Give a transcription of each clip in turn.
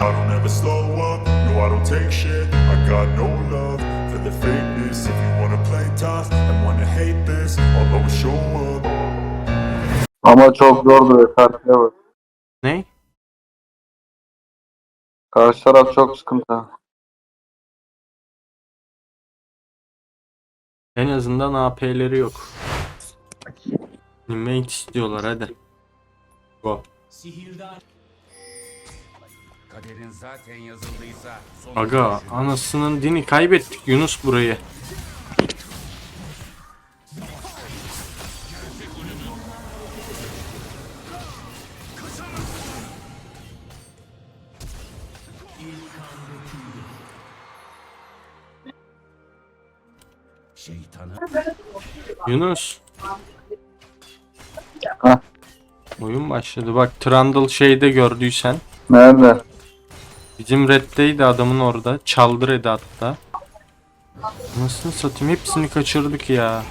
I don't ever slow up, no I don't take shit I got no love for the fakeness If you wanna play tough and wanna hate this I'll always show up Ama çok zor böyle karşıya bak. Ne? Karşı taraf çok sıkıntı. En azından AP'leri yok. Mate istiyorlar hadi. Go. Kaderin zaten yazıldıysa Aga anasının dini kaybettik Yunus burayı. şeytanı Yunus. Hah. Oyun başladı. Bak Trundle şeyde gördüysen. Nerede? Bizim Red'deydi adamın orada. Çaldı Red'i hatta. Nasıl satayım? Hepsini kaçırdık ya.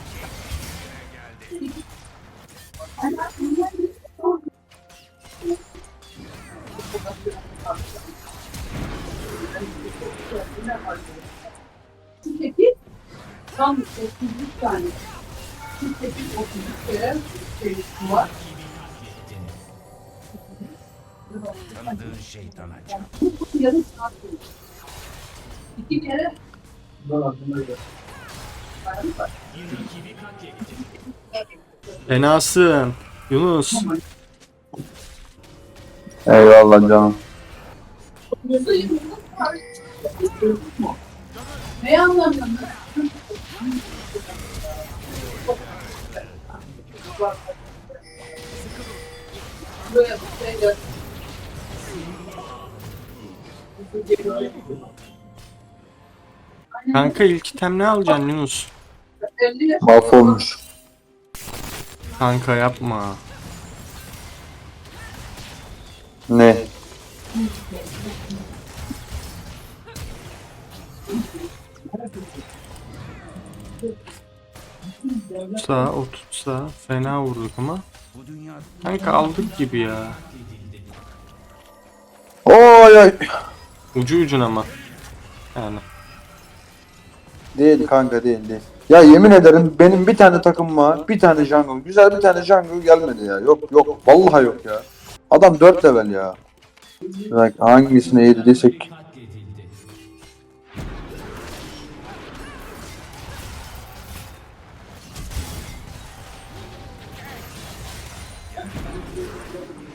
Tam 33 tane. 38 33 kere şey var. Tanıdığın şeytana çarp. Yarım saat. İki kere Fenasın. Yunus. Eyvallah canım. ne anlamda? Buraya buraya Kanka ilk item ne alacaksın Yunus? 50 yaş Mahvolmuş. Kanka yapma. Ne? Tutsa o tutsa fena vurduk ama. Kanka aldık gibi ya. Oy oy. Ucu ucuna ama. Yani. Değil kanka değil değil. Ya yemin ederim benim bir tane takım var. Bir tane jungle. Güzel bir tane jungle gelmedi ya. Yok yok. Vallahi yok ya. Adam 4 level ya. Bak hangisine yediysek.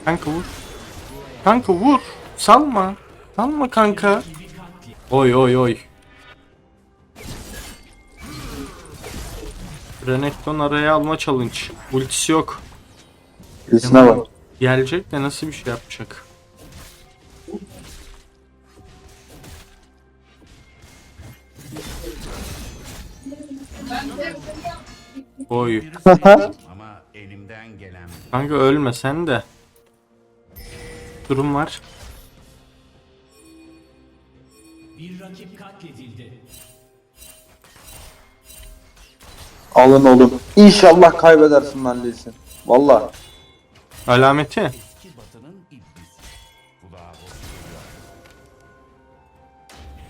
Kanka vur. Kanka vur. Salma. Salma kanka. Oy oy oy. Renekton araya alma challenge. Ultisi yok. Birisine bak. Gelecek de nasıl bir şey yapacak? Oy. ama elimden gelen Kanka ölme sen de. Durum var. Alın oğlum. İnşallah kaybedersin lan Lee Sin. Vallahi. Alameti.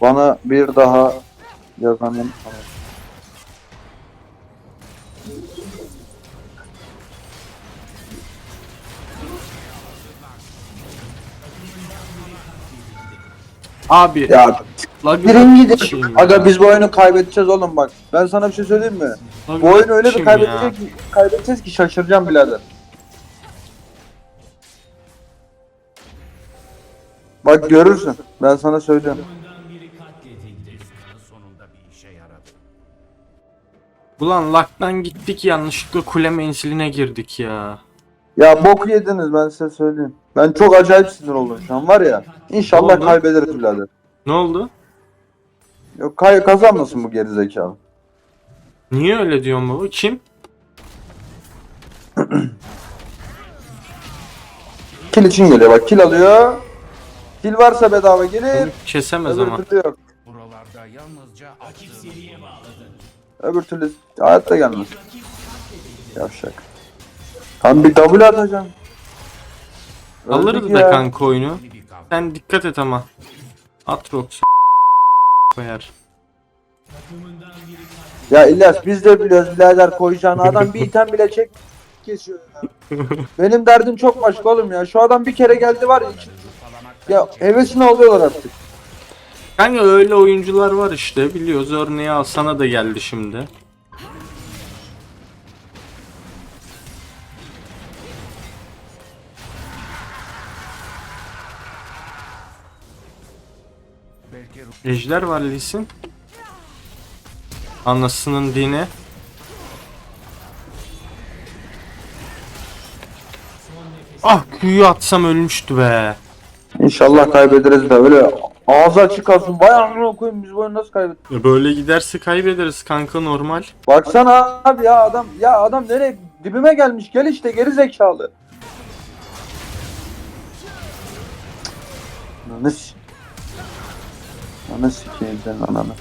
Bana bir daha yazanın Abi. Ya lag- birinci Kim de ya? Aga biz bu oyunu kaybedeceğiz oğlum bak. Ben sana bir şey söyleyeyim mi? Lag- Bu oyunu öyle kim bir ya? kaybedecek ki, kaybedeceğiz ki şaşıracağım birader. Bak görürsün. Ben sana söylüyorum. Sonunda bir işe yaradı. Ulan laktan gittik yanlışlıkla kule menziline girdik ya. Ya bok yediniz ben size söyleyeyim. Ben çok acayip sinir oldum şu an var ya. İnşallah oldu? kaybederiz birader. Ne oldu? Yok kay kazanmasın bu gerizekalı. Niye öyle diyorsun baba? Kim? Kill için geliyor bak kill alıyor. Kill varsa bedava gelir. Kesemez Öbür ama. türlü yok. Buralarda yalnızca Öbür türlü hayatta gelmez. Yavşak. Tam bir W atacağım. Öldük Alırız da ya. kanka oyunu. Sen dikkat et ama. Atrox koyar. Ya İlyas biz de biliyoruz birader koyacağını adam bir item bile çek kesiyor ya. Benim derdim çok başka oğlum ya. Şu adam bir kere geldi var ya. Ya hevesini alıyorlar artık. Kanka öyle oyuncular var işte biliyoruz örneği al sana da geldi şimdi. Ejder var Lisin. Anasının dini. Ah kuyu atsam ölmüştü be. İnşallah kaybederiz de öyle ağzı açık kalsın. Vay amına koyayım biz bu oyunu nasıl kaybettik? Böyle giderse kaybederiz kanka normal. Baksana abi ya adam ya adam nereye dibime gelmiş gel işte geri zekalı. S- Ananı sikeyim senin ananı.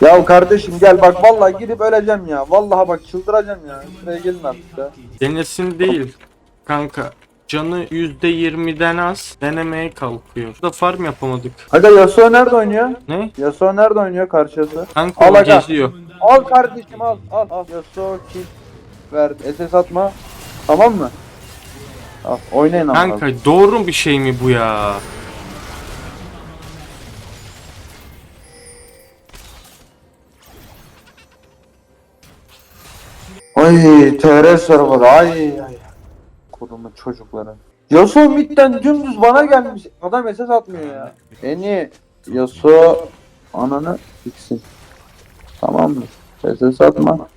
Ya kardeşim gel bak vallahi gidip öleceğim ya. Vallahi bak çıldıracağım ya. Şuraya gelin artık ya. Denesin değil kanka. Canı %20'den az denemeye kalkıyor. Burada farm yapamadık. Aga Yasuo nerede oynuyor? Ne? Yasuo nerede oynuyor karşısı? Kanka Al o aga. geziyor. Al kardeşim al al al. Yasuo kill ver. SS atma. Tamam mı? Al oynayın ama. Kanka doğru bir şey mi bu ya? Ay TR serverı ay ay. Kodumun çocukları. Yasuo midden dümdüz bana gelmiş. Adam SS atmıyor ya. En iyi Yasuo ananı siksin. Tamam mı? SS atma.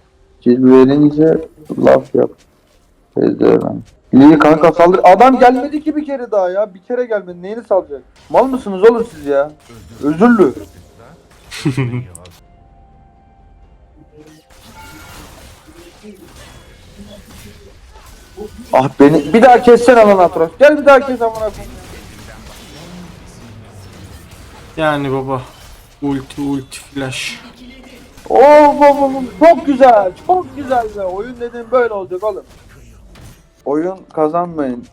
Kill verince laf yap. Ezdiren. İyi kanka saldır. Adam gelmedi ki bir kere daha ya. Bir kere gelmedi. Neyini salacak? Mal mısınız oğlum siz ya? Özürlü. Ah beni bir daha kessene lan Atros. Gel bir daha kes amına koyayım. Yani baba. Ulti ulti flash. Oo baba çok güzel. Çok güzel. Oyun dediğin böyle olacak oğlum. Oyun kazanmayın.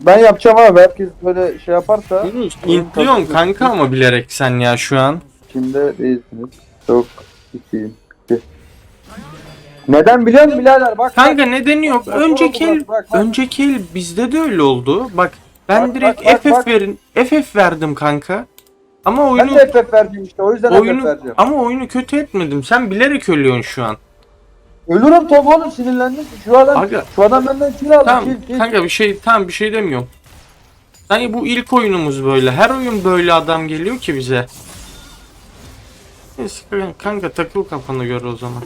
Ben yapacağım abi. Herkes böyle şey yaparsa Yunus kanka ama bilerek sen ya şu an. içinde değilsiniz. Çok ciddiyim. Neden biliyor musun birader? Bak Kanka nedeni yok. Bak, Önceki el, bak, bak. önceki el bizde de öyle oldu. Bak ben Bak, direkt bak, bak, FF bak. verin. FF verdim kanka. Ama Ben oyunu de FF verdim işte. O yüzden FF oyunu vereceğim. ama oyunu kötü etmedim. Sen bilerek ölüyorsun şu an. Ölürüm top oğlum sinirlendim. Şu adam Aga. şu adam benden kill aldı. Tamam kill, kill. kanka bir şey tamam bir şey demiyorum. Sanki bu ilk oyunumuz böyle. Her oyun böyle adam geliyor ki bize. Neyse kanka takıl kafana göre o zaman.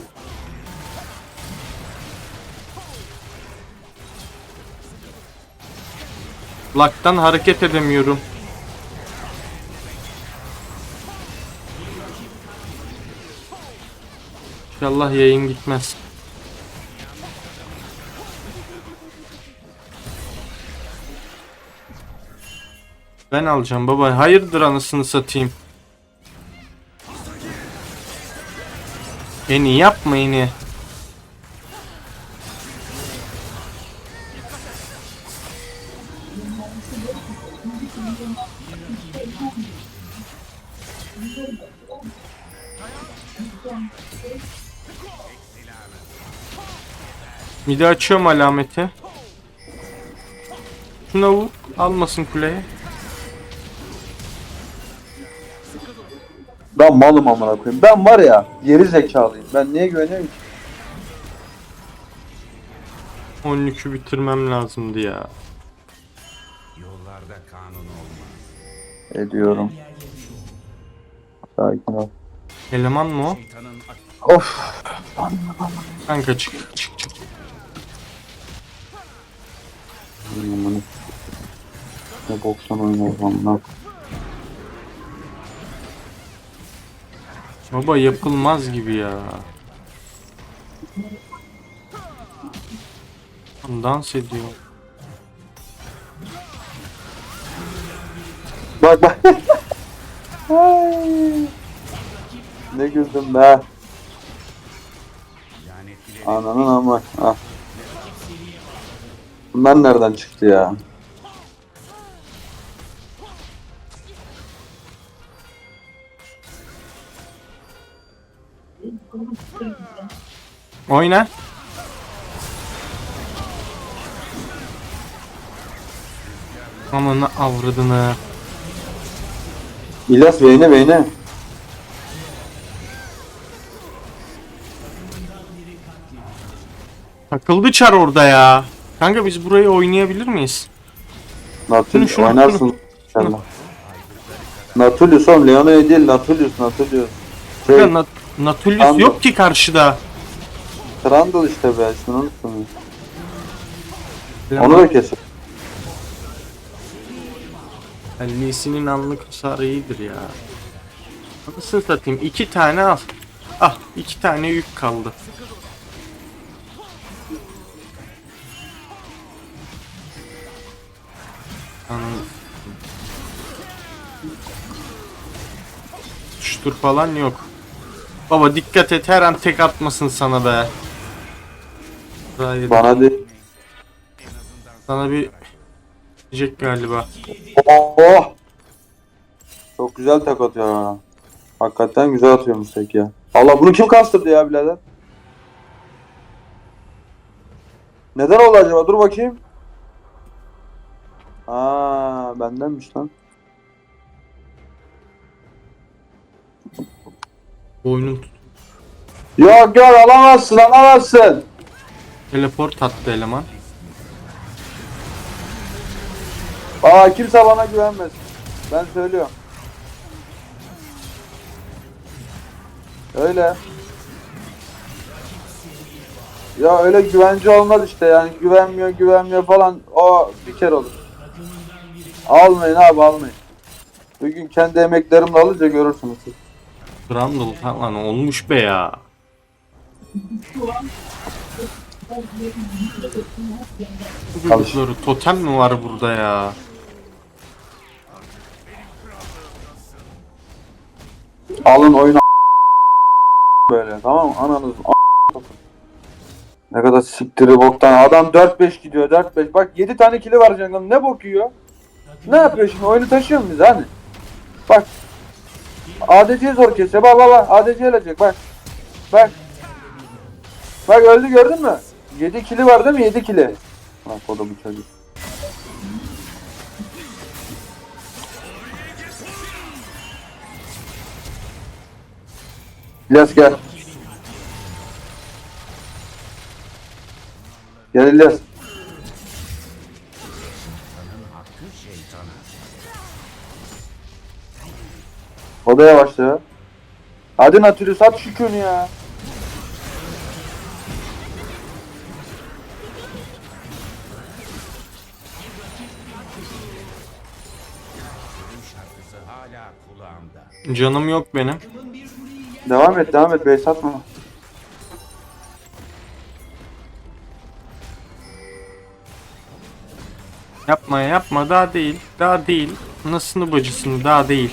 Laktan hareket edemiyorum. İnşallah yayın gitmez. Ben alacağım baba. Hayırdır anasını satayım. Eni yapma eni. Midi açıyorum alameti. Şuna vur. Almasın kuleye. Ben malım amına koyayım. Ben var ya geri zekalıyım. Ben niye güveniyorum ki? 13'ü bitirmem lazımdı ya. yollarda kanun olmaz. Ediyorum. Sakin ol. Eleman mı o? Şeytanın ak- Of. Kanka çık çık çık. Amına. Ne boksan oynuyorum lan. Baba yapılmaz gibi ya. Dans ediyor. Bak bak. Ne güldüm be. Ananın ama. Ah. Bunlar nereden çıktı ya? Oyna. Aman avradını. İlyas beyne beyne. Takıldı çar orada ya. Kanka biz burayı oynayabilir miyiz? Nautilus şunu, oynarsın inşallah. Nautilus oğlum Leono'ya değil Nautilus Nautilus. Şey, Ya Nat Natulus Anladım. yok ki karşıda. Trundle işte be şunu unuttum. Onu da kesin. Lee'sinin anlık hasarı iyidir ya. Nasıl satayım? İki tane al. Ah iki tane yük kaldı. Anladım. Şutur falan yok. Baba dikkat et her an tek atmasın sana be. Hayır. Bana değil. Sana bir diyecek galiba. Oh! Çok güzel tek atıyor ha. Hakikaten güzel atıyormuş tek ya. Allah bunu kim kastırdı ya birader? Neden oldu acaba? Dur bakayım. Aa, bendenmiş lan. Boynun tut. Yok yok alamazsın alamazsın. Teleport attı eleman. Aa kimse bana güvenmez. Ben söylüyorum. Öyle. Ya öyle güvence olmaz işte yani güvenmiyor güvenmiyor falan o bir kere olur. Almayın abi almayın. Bugün kendi emeklerimle alınca görürsünüz siz. Brandle falan olmuş be ya. Çocukları totem mi var burada ya? Alın oyunu böyle tamam mı? Ananız ne kadar siktiri boktan. Adam 4-5 gidiyor 4-5. Bak 7 tane kili var canım. Ne bok yiyor? Ne yapıyor şimdi? Oyunu taşıyor mu biz hani? Bak. ADC zor kesiyor. Bak bak bak. ADC gelecek bak. Bak. Bak öldü gördün mü? 7 kili var değil mi? 7 kili. Bak o da bu çocuk. İlyas gel. Gel İlyas. O da yavaşla. Hadi Nautilus at şu künü ya. Canım yok benim. Devam et devam et bey satma. Yapma yapma daha değil. Daha değil. Nasılını bacısını daha değil.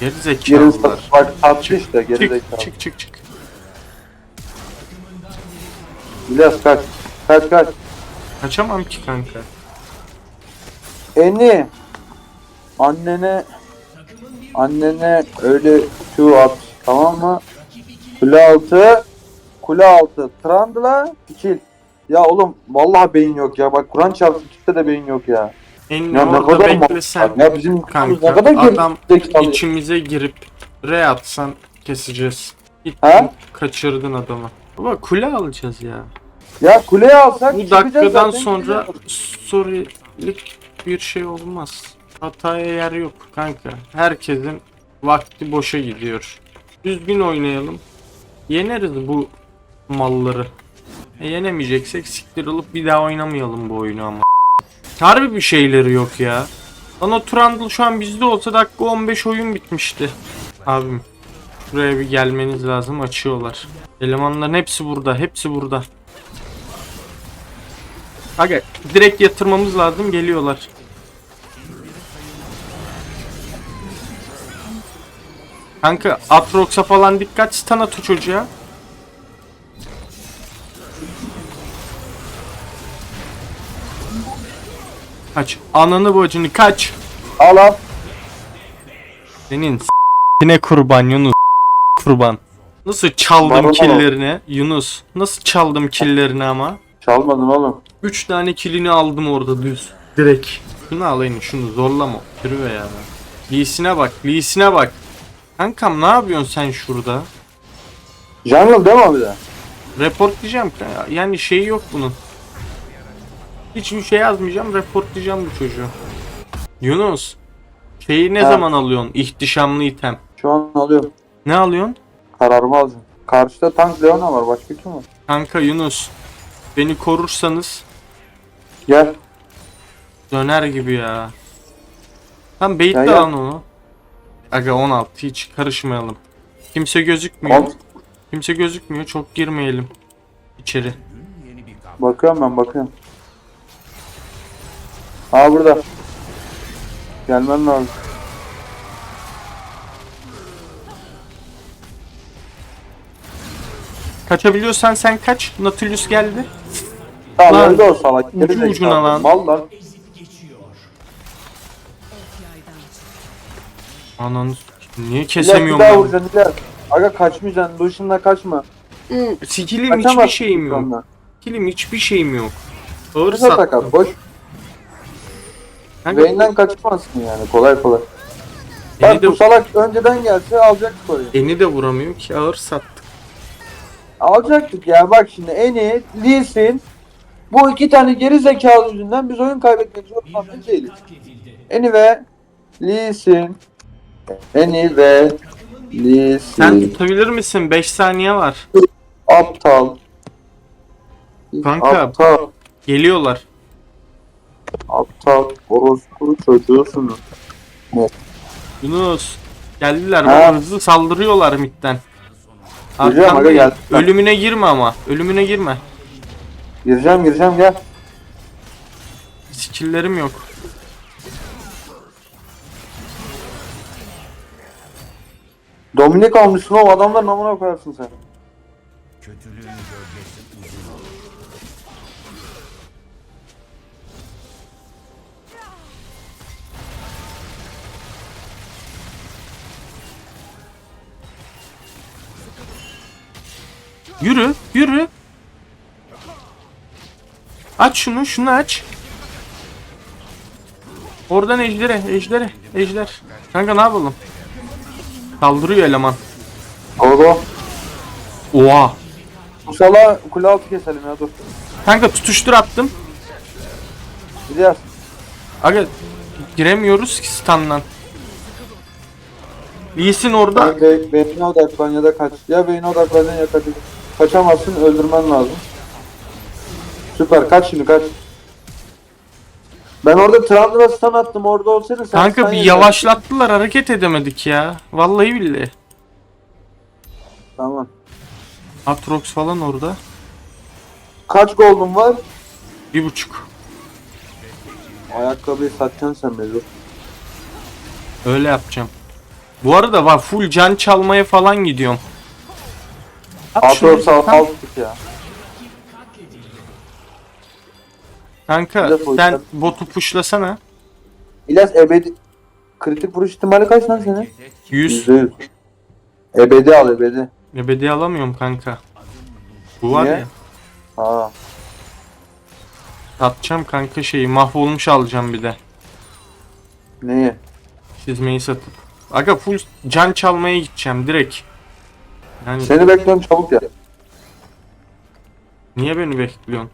Geri zekalılar. bak attı işte geri Çık zekalı. çık çık çık. İlyas kaç. Kaç kaç. Kaçamam ki kanka. Eni. Annene annene öyle Q at tamam mı? Kule altı kule altı Trundle'a kill. Ya oğlum vallahi beyin yok ya. Bak Kur'an çarpsın kimse de beyin yok ya. En Ya ne kadar beklesen Ya bizim kanka ne kadar adam içimize girip re atsan keseceğiz. Gittin Ha? kaçırdın adamı. Baba kule alacağız ya. Ya kuleye alsak Bu dakikadan sonra storylik bir şey olmaz. Hataya yer yok kanka. Herkesin vakti boşa gidiyor. Düzgün oynayalım. Yeneriz bu malları. E, yenemeyeceksek siktir olup bir daha oynamayalım bu oyunu ama. Harbi bir şeyleri yok ya. Lan o Trundle şu an bizde olsa dakika 15 oyun bitmişti. Abim şuraya bir gelmeniz lazım açıyorlar. Elemanların hepsi burada hepsi burada. Aga direkt yatırmamız lazım geliyorlar. Kanka Atrox'a falan dikkat stun at çocuğa. Kaç. Ananı bacını kaç. Al al. Senin s***ine kurban Yunus. kurban. Nasıl çaldım Bana killerini Yunus? Nasıl çaldım killerini ama? Çalmadın oğlum. 3 tane kilini aldım orada düz. Direkt. Şunu alayım şunu zorlama. Kırıyor ya. Lee'sine bak. Lee'sine bak. Kankam ne yapıyorsun sen şurada? Jungle değil mi abi de? Reportlayacağım. ya. Yani şeyi yok bunun. Hiçbir şey yazmayacağım. Reportlayacağım bu çocuğu. Yunus. Şeyi ne Ha. zaman alıyorsun? İhtişamlı item. Şu an alıyorum. Ne alıyorsun? Kararımı alacağım. Karşıda tank Leona var. Başka kim var? Kanka Yunus. Beni korursanız Gel. döner gibi ya. Tam bait Ya de ya. lan onu. Aga 16 hiç karışmayalım. Kimse gözükmüyor. Al. Kimse gözükmüyor. Çok girmeyelim içeri. Bakıyorum ben bakıyorum. Aa burada. Gelmen lazım. Kaçabiliyorsan sen kaç. Nautilus geldi. Tamam Lan, öldü o salak. ucu Geri zekalı. ucuna lan. Mal lan. Ananı s- niye kesemiyorum ben? vuracaksın İlyas. Aga kaçmayacaksın. Duşunla kaçma. Skillim hiçbir Kaçamazsın şeyim yok. ondan. Skillim hiçbir şeyim yok. Ağır takat. sattım. Boş. Kanka, Vayne'den kaçmazsın yani. Kolay kolay. Bak de, bu salak önceden gelse alacak skoru. beni de vuramıyor ki ağır sattık. Alacaktık ya. Bak şimdi en iyi Lee Sin. Bu iki tane geri zekalı yüzünden biz oyun kaybetmek zorunda değiliz. Eni ve Lee Sin. Eni ve Lee Sen tutabilir misin? 5 saniye var. Aptal. Kanka. Aptal. Geliyorlar. Aptal. Orospu çocuğusunuz. Yunus. Geldiler Ha. bana hızlı saldırıyorlar midden. Gireceğim, aga, geldim. Ölümüne girme ama. Ölümüne girme. Gireceğim gireceğim gel. Skill'lerim yok. Dominik almışsın o adamlar namına koyarsın sen. Kötülüğün gölgesi uzun olur. Yürü, yürü. Aç şunu, şunu aç. Oradan ejdere, ejdere, ejder. Kanka ne yapalım? Kaldırıyor eleman. Oğlum. Oha. Bu sala kule altı keselim ya dur. Kanka tutuştur attım. İlyas. Aga giremiyoruz ki standdan. Lee'sin orada. Kanka beyne odaklan ya da kaç. Ya beyne odaklan ya kaç. Kaçamazsın öldürmen lazım. Süper kaç şimdi kaç. Ben orada Trundle'a stun attım orada olsaydı sen Kanka stun bir yedin. yavaşlattılar hareket edemedik ya. Vallahi billahi. Tamam. Atrox falan orada. Kaç gold'un var? Bir buçuk. Ayakkabıyı satacaksın sen mecbur. Öyle yapacağım. Bu arada var full can çalmaya falan gidiyorum. At şunu. Tam- altık ya. Kanka sen botu pushlasana. İlyas ebedi... Kritik vuruş ihtimali kaç lan senin? 100. %100. Ebedi al ebedi. Ebedi alamıyorum kanka. Bu var Niye? ya. Ha. Satacağım kanka şeyi mahvolmuş alacağım bir de. Neyi? Çizmeyi satıp. Aga full can çalmaya gideceğim direkt. Yani Seni bekliyorum çabuk ya. niye beni bekliyorsun?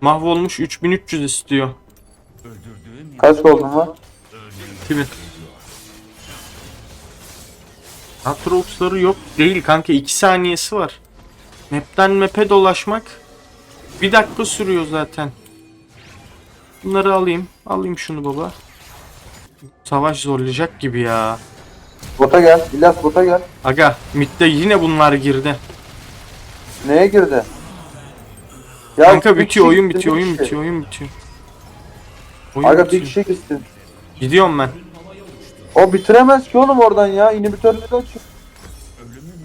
Mahvolmuş 3300 istiyor. Kaç gold'un var? Kimi? Atrox'ları yok değil kanka 2 saniyesi var. Map'ten map'e dolaşmak bir dakika sürüyor zaten. Bunları alayım. Alayım şunu baba. Savaş zorlayacak gibi ya. Bota gel. İlyas bota gel. Aga midde yine bunlar girdi. Neye girdi? Ya Kanka bir bitiyor kişi oyun gitti, bitiyor bir oyun kişi. bitiyor oyun bitiyor. Oyun Aga bir bitiyor. kişi gitsin. Gidiyorum ben. O bitiremez ki oğlum oradan ya. İnhibitörleri açıyor.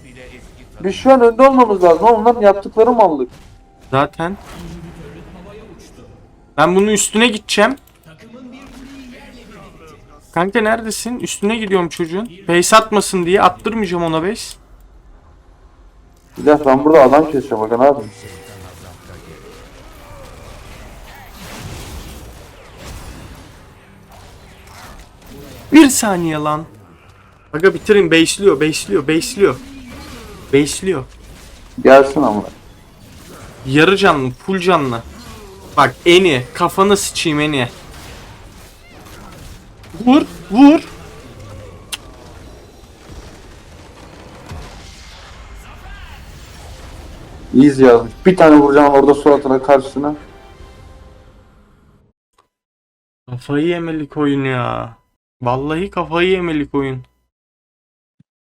bile eski Biz şu an önde olmamız lazım. ama Onların yaptıkları mallık. Zaten. Ben bunun üstüne gideceğim. Kanka neredesin? Üstüne gidiyorum çocuğun. Base atmasın diye attırmayacağım ona base. Bir dakika ben burada adam keseceğim bakın abi. Bir saniye lan. Aga bitirin base'liyor, base'liyor, base'liyor. Base'liyor. Gelsin ama. Yarı canlı, full canlı. Bak eni, kafanı sıçayım eni. Vur, vur. Easy yazmış. Bir tane vuracağım orada suratına karşısına. Kafayı yemelik oyun ya. Vallahi kafayı yemelik oyun.